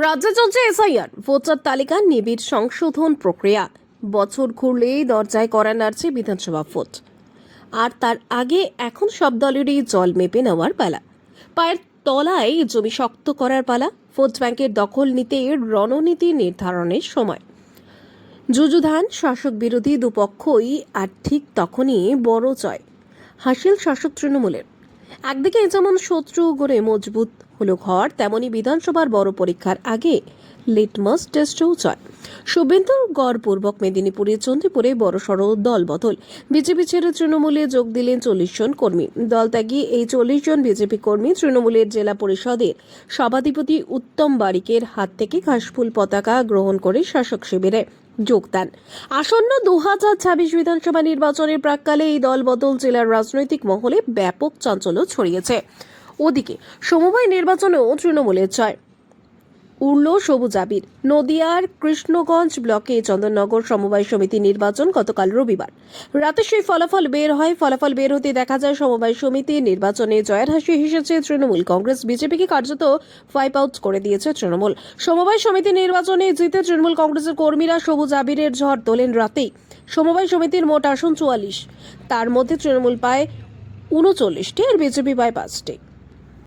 রাজ্যে চলছে SIR. Voter তালিকা, নিবিড় সংশোধন প্রক্রিয়া। বছর ঘুরলেই দরজায় করা নাড়ছে বিধানসভা ভোট। আর তার আগে এখন সব দলেরই জল মেপে নেওয়ার পালা। পায়ের তলায় জমি শক্ত করার পালা, ভোট ব্যাংকের দখল নিতে রণনীতি নির্ধারণের সময়। যুযুধান শাসক বিরোধী দুপক্ষই আর ঠিক তখনই বড় জয়। হাসিল শাসক তৃণমূলের। একদিকে যেমন শত্রু গড়ে মজবুত হলো ঘর তেমনি বিধানসভার বড় পরীক্ষার আগে লিটমাস টেস্টও জয় শুভেন্দুর গড়পূর্বক মেদিনীপুরে চন্দ্রপুরে বড়সড় দল বদল বিজেপি ছেড়ে তৃণমূলে যোগ দিলেন চল্লিশ জন কর্মী। দল ত্যাগী এই চল্লিশ জন বিজেপি কর্মী তৃণমূলের জেলা পরিষদের সভাধিপতি উত্তম বারিকের হাত থেকে ঘাসফুল পতাকা গ্রহণ করে শাসক শিবিরে যোগদান। আসন্ন দু হাজার ছাব্বিশ বিধানসভা নির্বাচনের প্রাককালে এই দলবদল জেলার রাজনৈতিক মহলে ব্যাপক চাঞ্চল্য ছড়িয়েছে। ওদিকে সমবায় নির্বাচনেও তৃণমূলের জয়। উড়ল সবুজ আবির। নদিয়ার কৃষ্ণগঞ্জ ব্লকে চন্দননগর সমবায় সমিতি নির্বাচন গতকাল রবিবার। রাতে সেই ফলাফল বের হয়। ফলাফল বের হতে দেখা যায়, সমবায় সমিতি নির্বাচনে জয়ের হাসি হেসেছে তৃণমূল। কংগ্রেস, বিজেপিকে কার্যত ফাইপ আউট করে দিয়েছে তৃণমূল। সমবায় সমিতি নির্বাচনে জিতে তৃণমূল কংগ্রেসের কর্মীরা সবুজ আবিরের ঝড় তোলেন রাতেই। সমবায় সমিতির মোট আসন চুয়াল্লিশ। তার মধ্যে তৃণমূল পায় উনচল্লিশটি আর বিজেপি পায় পাঁচটি।